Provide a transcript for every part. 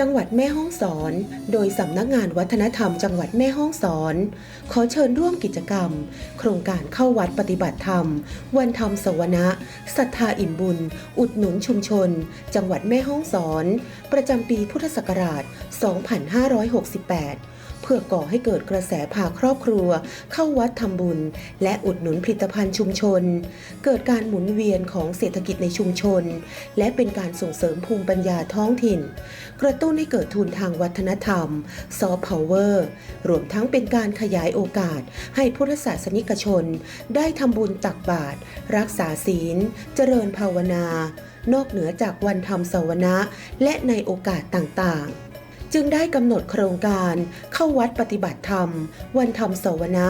จังหวัดแม่ฮ่องสอน โดยสำนักงานวัฒนธรรมจังหวัดแม่ฮ่องสอน ขอเชิญร่วมกิจกรรม โครงการเข้าวัดปฏิบัติธรรม วันธรรมสวนะศรัทธาอิ่มบุญ อุดหนุนชุมชน จังหวัดแม่ฮ่องสอน ประจำปีพุทธศักราช 2568 เพื่อก่อให้เกิดกระแสพาครอบครัว เข้าวัดทำบุญ และอุดหนุนผลิตภัณฑ์ชุมชน เกิดการหมุนเวียนของเศรษฐกิจในชุมชน และเป็นการส่งเสริมภูมิปัญญาท้องถิ่น กระตุ้นให้เกิดทุนทางวัฒนธรรมซอฟต์พาวเวอร์รวมทั้งเป็นการขยายโอกาส ให้พุทธศาสนิกชน ได้ทำบุญตักบาตรรักษาศีล เจริญภาวนา นอกเหนือจากวันธรรมสวนะ และในโอกาสต่างๆ จึงได้กำหนดโครงการเข้าวัดปฏิบัติธรรม วันธรรมสวนะ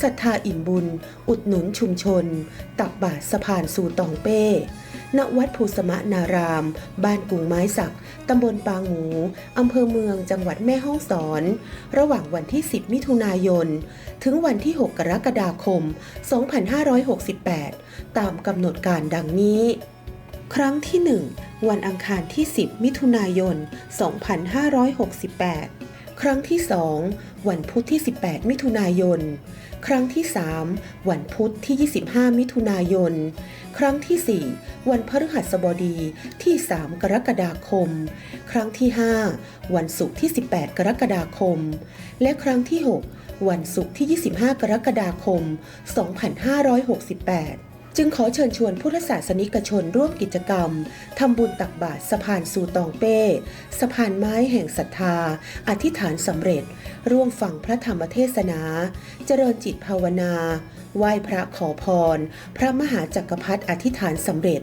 ศรัทธาอิ่มบุญ อุดหนุนชุมชน ตักบาตรสะพานสู่ตองเป้ ณวัดภูสมะนาราม บ้านกุงไม้สัก ตำบลปางหมูอำเภอเมืองจังหวัดแม่ฮ่องสอน ระหว่างวันที่ 10 มิถุนายน ถึงวันที่ 6 กรกฎาคม 2568 ตามกำหนดการดังนี้ ครั้งที่ 1 วันอังคารที่ 10 มิถุนายน 2568 ครั้งที่ 2 วันพุธที่ 18 มิถุนายน ครั้งที่ 3 วันพุธที่ 25 มิถุนายน ครั้งที่ 4 วันพฤหัสบดีที่ 3 กรกฎาคม ครั้งที่ 5 วันศุกร์ที่ 18 กรกฎาคม และครั้งที่ 6 วันศุกร์ที่ 25 กรกฎาคม 2568 จึงขอเชิญชวนพุทธศาสนิกชนร่วมกิจกรรมทำบุญตักบาตรสะพานสู่ตองเป้ สะพานไม้แห่งศรัทธา อธิษฐานสำเร็จ ร่วมฟังพระธรรมเทศนา เจริญจิตภาวนา ไหว้พระขอพร พระมหาจักรพรรดิอธิษฐานสำเร็จ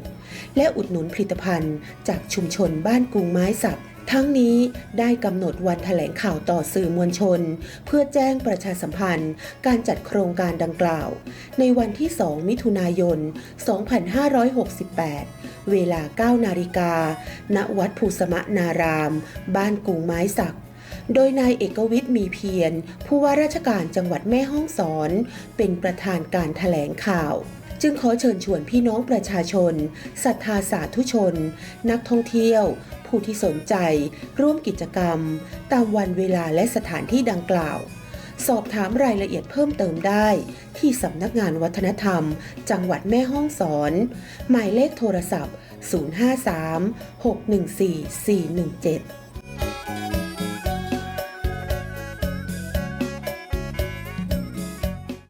และอุดหนุนผลิตภัณฑ์จากชุมชนบ้านกรุงไม้สัก ทั้งนี้ได้กำหนดวันแถลงข่าวต่อสื่อมวลชน เพื่อแจ้งประชาสัมพันธ์ การจัดโครงการดังกล่าว ในวันที่ 2 มิถุนายน 2568 เวลา 9 นาฬิกา ณ วัดภูสมะนาราม บ้านกุงไม้สักโดยนายเอกวิทย์มีเพียร ผู้ว่าราชการจังหวัดแม่ฮ่องสอน เป็นประธานการแถลงข่าว จึงขอเชิญชวนพี่น้องประชาชนศรัทธาสาธุชน นักท่องเที่ยว ผู้ที่สนใจ ร่วมกิจกรรม ตามวันเวลาและสถานที่ดังกล่าว สอบถามรายละเอียดเพิ่มเติมได้ ที่สำนักงานวัฒนธรรม จังหวัดแม่ฮ่องสอน หมายเลขโทรศัพท์ 053 614 417